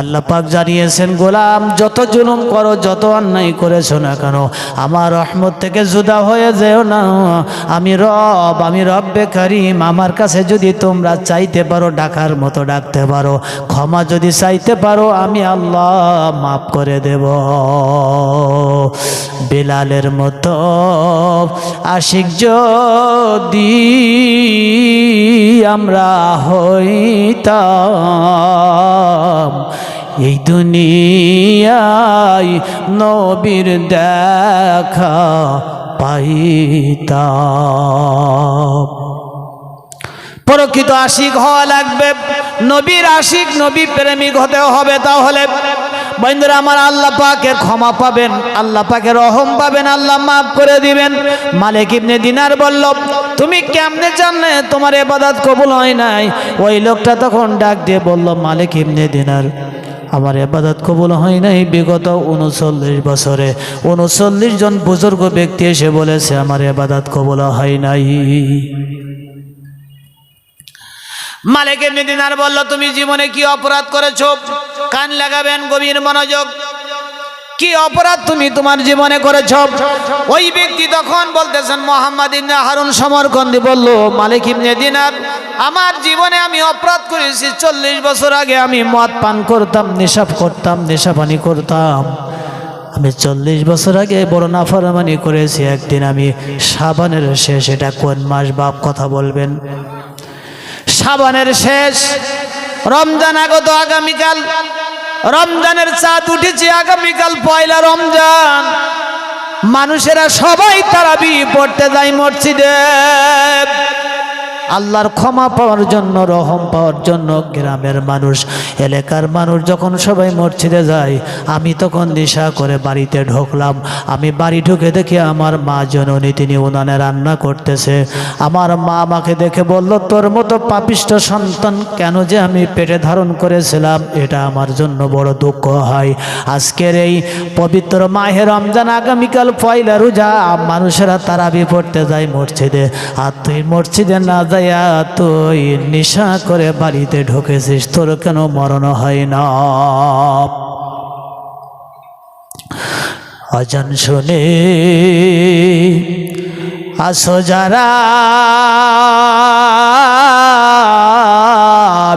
আল্লাহ পাক জানিয়েছেন, গোলাম, যত জুলুম করো, যত অন্যায় করেছ না কেন, আমার রহমত থেকে জুদা হয়ে যেও না। আমি রব, আমি রব্বে কারিম, আমার কাছে যদি তোমরা চাইতে পারো, ডাকার মতো ডাকতে পারো। ক্ষমা যদি চাইতে পারো, আমি আল্লাহ মাফ করে দেব। বেলালের মতো আশিক যদি আমরা হইতাম এই দুনিয়ায় নবীর দেখা পাইতাম। প্রকৃত আশিক হওয়া লাগবে, নবীর আশিক, নবী প্রেমিক হতে হবে তাহলে। বন্ধুরা, আমার আল্লাহ পাকের ক্ষমা পাবেন, আল্লাহ পাকের রহম পাবেন, আল্লাহ মাফ করে দিবেন। মালিক ইবনে দিনার বলল, তুমি কেমনে জানলে তোমার এবাদাত কবুল হয় নাই? ওই লোকটা তখন ডাক দিয়ে বলল, মালিক ইবনে দিনার। আমার এবাদত কবুল হয় নাই বিগত উনচল্লিশ বছরে। উনচল্লিশ জন বুজুর্গ ব্যক্তি এসে বলেছে, আমার এবাদত কবুল হয় নাই। মালিক এমনি দিনার বলল, তুমি জীবনে কি অপরাধ করেছ? কান লাগাবেন গভীর মনোযোগ। কি অপরাধ তুমি তোমার জীবনে করেছ? ওই ব্যক্তি তখন বলতেছেন, মোহাম্মদ ইবনে হারুন সমরকন্দি বলল, মালিক ইবনে দিনার, আমার জীবনে আমি অপরাধ করেছি, চল্লিশ বছর আগে আমি মদ পান করতাম নেশা করতাম নেশা পানি করতাম। আমি চল্লিশ বছর আগে বড় নাফরমানি করেছি, একদিন আমি সাবানের শেষ, এটা কোন মাস বাপ কথা বলবেন? সাবানের শেষ, রমজান আগত আগামীকাল রমজানের চাঁদ উঠেছে আগামীকাল পয়লা রমজান। মানুষেরা সবাই তারাবি পড়তে যায় মসজিদে। আল্লাহর ক্ষমা পাওয়ার জন্য, রহম পাওয়ার জন্য গ্রামের মানুষ, এলাকার মানুষ যখন সবাই মসজিদে যায়, আমি তখন দিশা করে বাড়িতে ঢুকলাম। আমি বাড়ি ঢুকে দেখি আমার মা জননী, তিনি উনানে রান্না করতেছে। আমার মা আমাকে দেখে বলল, তোর মতো পাপিষ্ট সন্তান কেন যে আমি পেটে ধারণ করেছিলাম? এটা আমার জন্য বড় দুঃখ হয়। আজকের এই পবিত্র মাহে রমজান আগামীকাল পয়লা রোজা, মানুষেরা তারাবি পড়তে যায় মসজিদে। আর তুই মসজিদে না যাইয়া তুই নেশা করে বাড়িতে ঢুকেছিস, তোর কেন মরণ হয় না? অজান শুনে, আসো যারা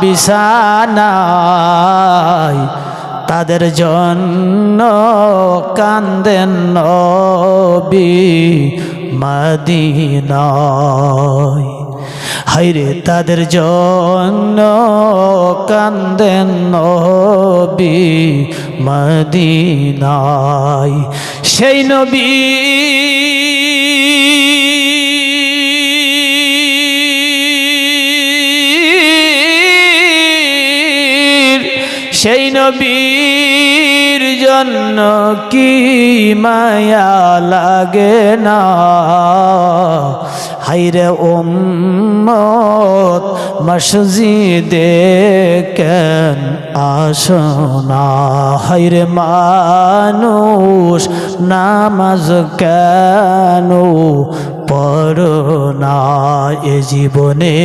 বিছানায়, তাদের জন্য কান্দেন নবী মদিনায়। হাইরে তাদের জন্য কান্দেন নবী মদিনায়। সেই নবী সেই নবীর জন্য কি মায়া লাগে না? হাইরে উম্মত মসজিদে কেন আসনা হাইরে মানুষ নামাজ কেন পড়ো না? এ জীবনে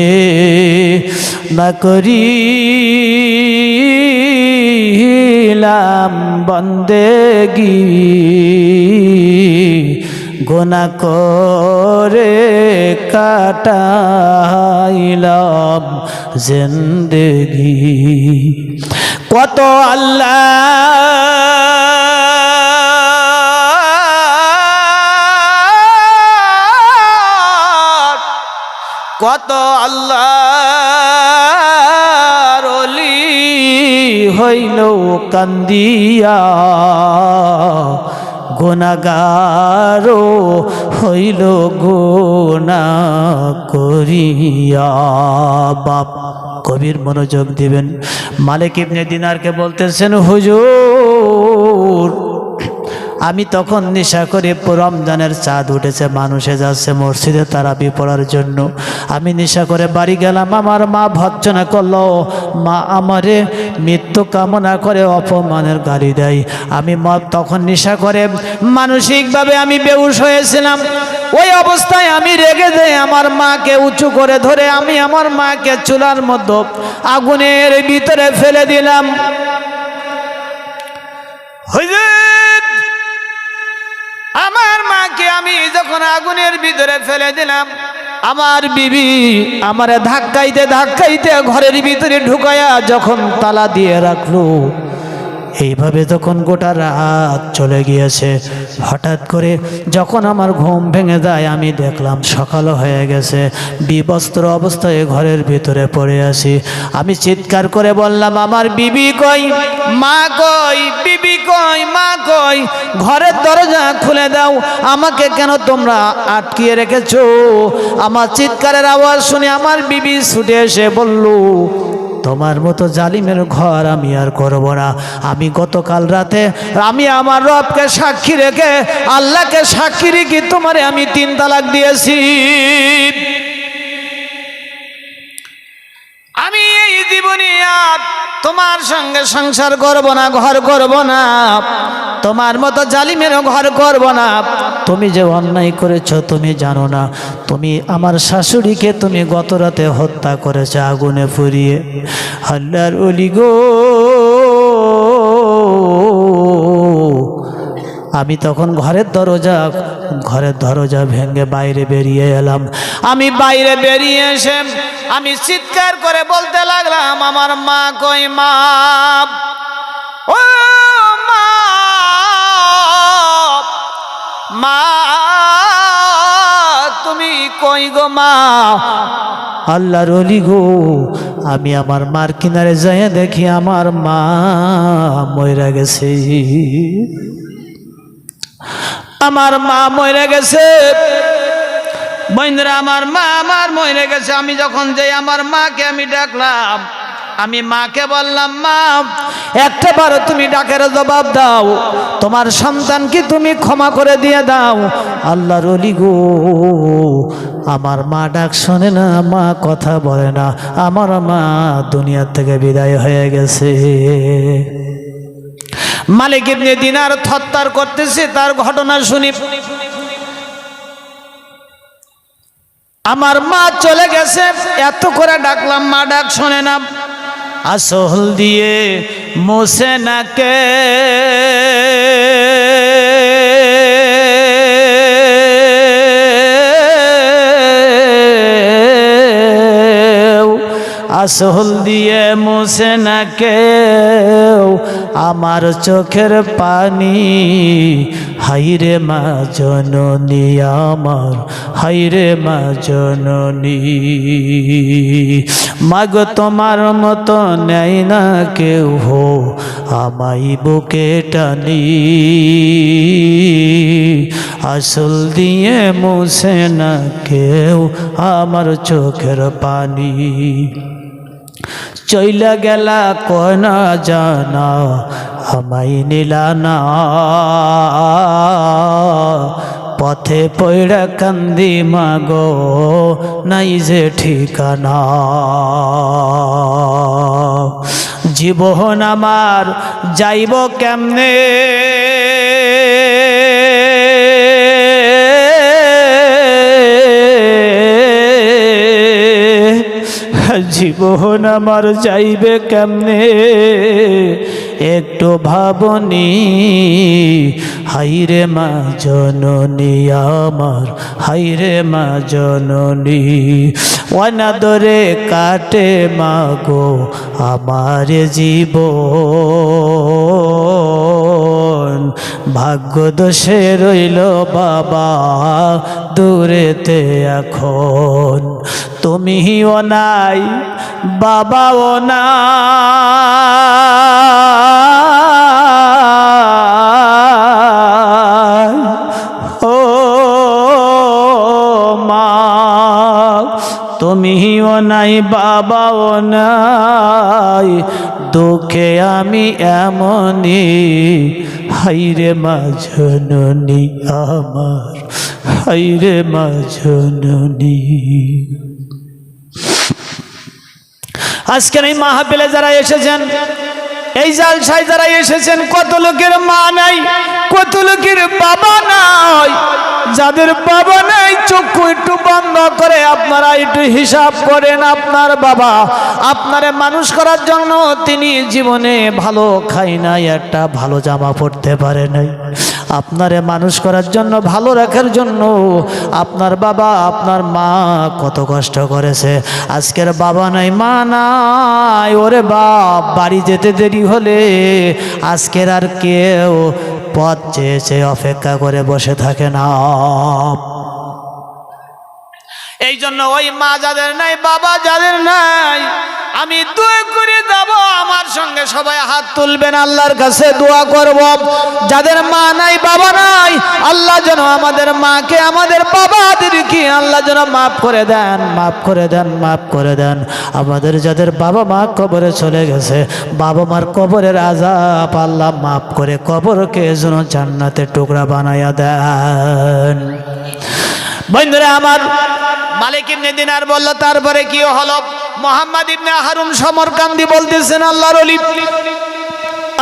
না করিলাম বন্দেগি। গোনা করে কাটাইলাম জিন্দগি। কত আল্লাহ কত আল্লাহ রলি হইল কান্দিয়া গুণাগারো হইল গুণা করিয়া বাপ। কবির মনোযোগ দিবেন। মালিক ইবনে দিনারকে বলতেছেন হুজুর আমি তখন নেশা করে রমজানের চাঁদ উঠেছে, মানুষে যাচ্ছে মসজিদে তারাবি পড়ার জন্য। আমি নেশা করে বাড়ি গেলাম, আমার মা ভর্জনা করল, মা, আমারে মৃত্যু কামনা করে অপমানের গালি দেয়। আমি তখন নেশা করে, মানসিকভাবে আমি বেউস হয়েছিলাম। ওই অবস্থায় আমি রেগে যাই আমার মাকে উঁচু করে ধরে আমি আমার মাকে চুলার মধ্যে আগুনের ভিতরে ফেলে দিলাম। হুজুর! আমার মাকে আমি যখন আগুনের ভিতরে ফেলে দিলাম, আমার বিবি আমার ধাক্কাইতে ধাক্কাইতে ঘরের ভিতরে ঢুকায়া যখন তালা দিয়ে রাখল। এইভাবে যখন গোটা রাত চলে গিয়েছে, হঠাৎ করে যখন আমার ঘুম ভেঙে যায়, আমি দেখলাম সকালও হয়ে গেছে। বিবস্ত্র অবস্থায় ঘরের ভিতরে পড়ে আছি। আমি চিৎকার করে বললাম, আমার বিবি কই? মা কই? বিবি কই? মা কই? ঘরের দরজা খুলে দাও। আমাকে কেন তোমরা আটকিয়ে রেখেছো? আমার চিৎকারের আওয়াজ শুনে আমার বিবি ছুটে এসে বলল তোমার মতো জালিমের ঘর আমি আর করব না। আমি গতকাল রাতে আমি আমার রবকে সাক্ষী রেখে আল্লাহকে সাক্ষী রেখে তোমারে আমি তিন তালাক দিয়েছি। আর তোমার সঙ্গে সংসার করব না, ঘর করব না, তোমার মতো জালিমেরও ঘর করব না। তুমি যে অন্যায় করেছ, তুমি জানো না। তুমি আমার শাশুড়িকে তুমি গত রাতে হত্যা করেছ আগুনে ফুরিয়ে হল্লার অলি গো। আমি তখন ঘরের দরজা ঘরের দরজা ভেঙে বাইরে বেরিয়ে এলাম। আমি বাইরে বেরিয়ে এসে আমি চিৎকার করে বলতে লাগলাম, আমার মা কই মা? ও মা! মা, তুমি কই গো মা? আল্লাহর অলি গো, আমি আমার মার কিনারে যাই দেখি আমার মা মইরা গেছে। আমার মা মরে গেছে। বন্ধুরা, আমার মা আমার মরে গেছে। আমি যখন যাই আমার মাকে আমি ডাকলাম, আমি মাকে বললাম, মা, একটা বারো তুমি ডাকের জবাব দাও। তোমার সন্তানকে তুমি ক্ষমা করে দিয়ে দাও। আল্লাহর অলি গো, আমার মা ডাক শোনে না, মা কথা বলে না। আমার মা দুনিয়ার থেকে বিদায় হয়ে গেছে। মালিক ইবনে দিনার থত্তার করতেছে, তার ঘটনা শুনি। আমার মা চলে গেছে, এত করে ডাকলাম, মা ডাক শোনে না। আসল দিয়ে মোসে নাকে। আসল দিয়ে না কেউ আমার চোখের পানি। হাইরে মা জননী আমার হাইরে মা জননী। মাগ তোমার মতো নেয় না কেউ হো আমাই বুকে টানি। আসল দিয়ে মুছে না কেউ আমার চোখের পানি। চইলা গেলা কনা জানা আমাই নিলা না। পথে পৈড়া কান্দি মাগো, নাই যে ঠিকানা। জীবন আমার যাইব কেমনে? জীবন আমার যাইবে কেমনে? একটু ভাবনি, হাইরে মা জননী আমার, হাইরে মা জননী, অনাদরে কাটে মা গো আমার জীবন। ভাগ্য দোষে রইল বাবা, দূরেতে এখন। তুমিও নাই, বাবাও না ও মা, তুমিও নাই, বাবাও নাই। দুঃখে আমি এমনই হাইরে মা আমার হাইরে মা আজকের এই মাহাবিলে যারা এসেছেন এই জালসায় যারা এসেছেন, কত লোকের মা নাই, কত লোকের বাবা নাই। যাদের বাবা নাই, চক্ষু একটু বন্ধ করে আপনারা একটু হিসাব করেন আপনার বাবা। আপনারে মানুষ করার জন্য তিনি জীবনে ভালো খাই নাই, একটা ভালো জামা পড়তে পারে নাই। আপনারে মানুষ করার জন্য, ভালো রাখার জন্য। আপনার বাবা, আপনার মা কত কষ্ট করেছে। আজকের বাবা নাই, মা নাই। ওরে বাপ, বাড়ি যেতে দেরি হলে আজকের আর কেউ পথ চেয়েছে অপেক্ষা করে বসে থাকে না। এই জন্য ওই মা যাদের নাই, বাবা যাদের নাই, আমি দোয়া করে যাব, আমার সঙ্গে সবাই হাত তুলবেন, আল্লাহর কাছে দোয়া করব। যাদের মা নাই, বাবা নাই, আল্লাহ যেন আমাদের মাকে, আমাদের বাবাদেরকে আল্লাহ যেন মাফ করে দেন, মাফ করে দেন, মাফ করে দেন। আমাদের যাদের বাবা মা কবরে চলে গেছে, বাবা মার কবরের আজাব আল্লাহ মাফ করে কবরকে যেন জান্নাতের টুকরা বানাইয়া দেন। বন্ধুরা, আমার মালিক ইবনে দিনার বলল, তারপরে কি হলো? মোহাম্মদ ইবনে হারুন সমরকান্দি বলতেছেন, আল্লাহর অলি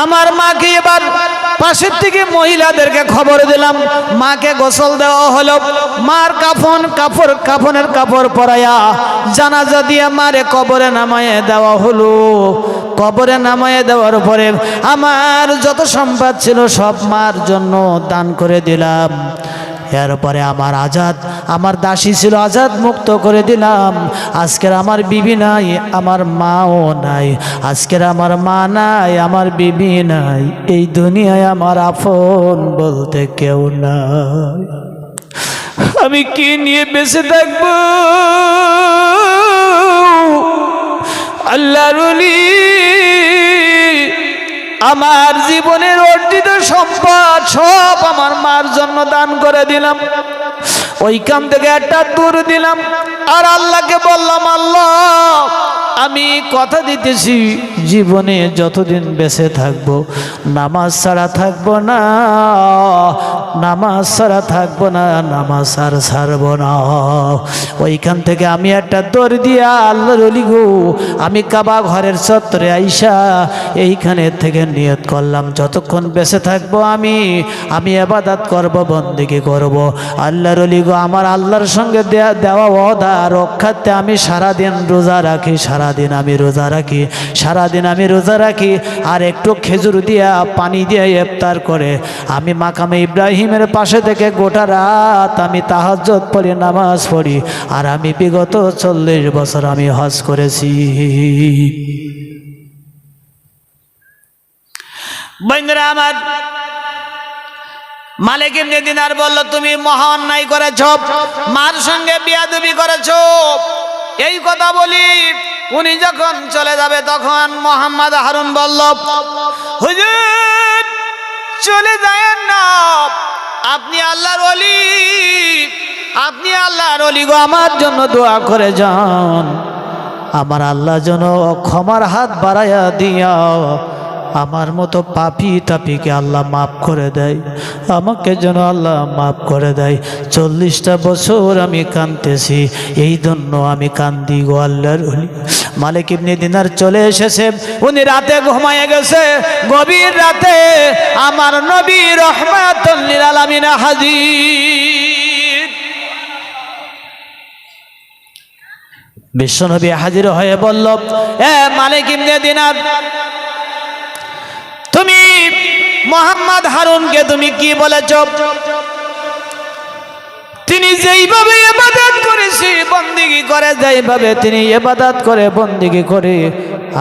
আমার মাকে এবার পাশের থেকে মহিলাদেরকে খবর দিলাম। মাকে গোসল দেওয়া হলো। মার কাফন, কাপড়, কাফনের কাপড় পরাইয়া জানাজা দিয়ে মারে কবরে নামায়ে দেওয়া হলো। কবরে নামায়ে দেওয়ার পরে আমার যত সম্পদ ছিল সব মার জন্য দান করে দিলাম। এরপরে আমার আজাদ, আমার দাসী ছিল আজাদ, মুক্ত করে দিলাম। আজকের আমার বিবি নাই, আমার মাও নাই। আজকের আমার মা নাই, আমার বিবি নাই। এই দুনিয়ায় আমার আপন বলতে কেউ নাই। আমি কি নিয়ে বেঁচে থাকব? আল্লাহর আমার জীবনের অর্জিত সম্পদ সব আমার মার জন্য দান করে দিলাম। ওইখান থেকে একটা দূর দিলাম। আর আল্লাহকে বললাম, আল্লাহ, আমি কথা দিতেছি, জীবনে যতদিন বেঁচে থাকব নামাজ ছাড়া থাকব না, নামাজ ছাড়া থাকব না, নামাজ আর ছাড়বো না। ওইখান থেকে আমি একটা দৌড় দিয়া আল্লাহর অলি গো, আমি কাবা ঘরের চত্বরে আইসা এইখানে থেকে নিয়ত করলাম, যতক্ষণ বেঁচে থাকব আমি আমি এবাদাত করব বন্দিকে করব। আল্লাহর অলি গো, আমার আল্লাহর সঙ্গে দেয়া, দেওয়া ওদা রক্ষার্থে আমি সারাদিন রোজা রাখি, সারাদিন আমি রোজা রাখি, সারাদিন আমি রোজা রাখি, আর একটু খেজুর দিয়া পানি দিয়ে ইফতার করে। আমি মাকামে ইব্রাহিমের পাশে থেকে গোটা রাত আমি তাহাজ্জত পড়ি, নামাজ পড়ি। আর আমি বিগত চল্লিশ বছর আমি হজ করেছি। বন্ধুরা আমার, মালিক ইবনে দিনার বলল, তুমি মহা অন্যায় করেছ, মার সঙ্গে বিয়াদবি করেছ। এই কথা বলি। উনি যখন চলে যাবে, তখন মোহাম্মদ হারুন বলল হুজুর, চলে যায় না। আপনি আল্লাহর অলি আপনি আল্লাহর অলি গো, আমার জন্য দোয়া করে যান। আমার আল্লাহ যেন ক্ষমার হাত বাড়াইয়া দিয়া আমার মতো পাপি তাপিকে আল্লাহ মাফ করে দেয়। আমাকে যেন আল্লাহ মাফ করে দেয়। চল্লিশটা বছর আমি কানতেছি এই জন্য আমি কান্দি গো আল্লাহর। মালিক ইবনে দিনার চলে এসেছে। উনি রাতে ঘুমায় গেছে। গভীর রাতে আমার নবী রহমাতুল্লিল আলামিন হাজির। বিশ্বনবী হাজির হয়ে বলল, এ মালিক ইবনে দিনার তুমি মোহাম্মদ হারুনকে তুমি কি বলেছ? তিনি যেইভাবে এবাদাত করেছি, বন্দিগি করে, যেইভাবে তিনি এবাদাত করে, বন্দিগি করে,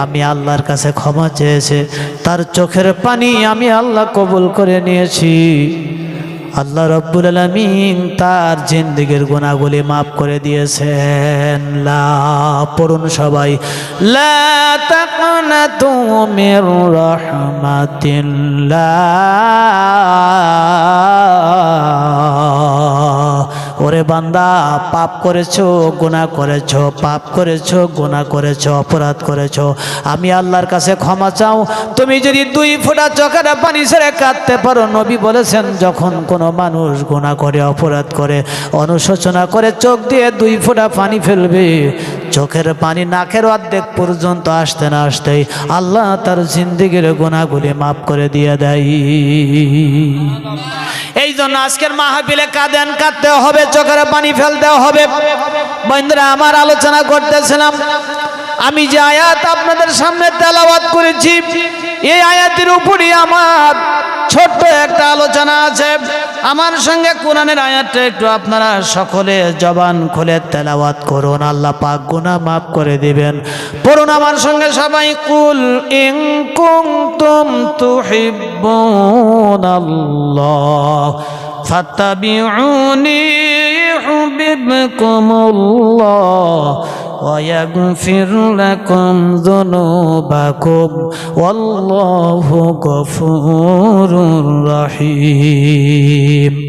আমি আল্লাহর কাছে ক্ষমা চেয়েছে। তার চোখের পানি আমি আল্লাহ কবুল করে নিয়েছি। আল্লাহ রব্বুল আলমিন তার জিন্দিগির গুণাগুলি মাফ করে দিয়েছেন। লা পড়ুন সবাই। লা রাহমাতিল্লাহ। ওরে বান্দা, পাপ করেছ, গুনাহ করেছ, পাপ করেছ, গুনাহ করেছ, অপরাধ করেছ। আমি আল্লাহর কাছে ক্ষমা চাও। তুমি যদি দুই ফোঁটা চোখের পানি ছেড়ে কাঁদতে পারো, নবী বলেছেন, যখন কোনো মানুষ গুনাহ করে, অপরাধ করে, অনুশোচনা করে, চোখ দিয়ে দুই ফোঁটা পানি ফেলবে, চোখের পানি নাকের অর্ধেক পর্যন্ত আসতে না আসতেই আল্লাহ তার জিন্দিগির গুণাগুলি মাফ করে দিয়ে দেয়। জন্য আজকের মাহাবিলে কাঁদেন, কাঁদতে হবে, চোখের পানি ফেলতে হবে। বন্ধুরা, আমার আলোচনা করতেছিলাম। আমি যে আয়াত আপনাদের সামনে তেলাবাদ করেছি, এই আয়াতের উপরই আমার ছোট্ট একটা আলোচনা আছে। আমার সঙ্গে কোরআনের আয়াতটা একটু আপনারা সকলে জবান খুলে তেলাওয়াত করুন। আল্লাহ পাক গুনাহ মাফ করে দিবেন। পড়ুন আমার সঙ্গে সবাই। কুল ইং কুনতুম তুহিব্বুনাল্লাহ ফাত্তাবিউনি ইউহিব্বুকুমুল্লাহ। ويغفر لكم ذنوبكم والله غفور رحيم.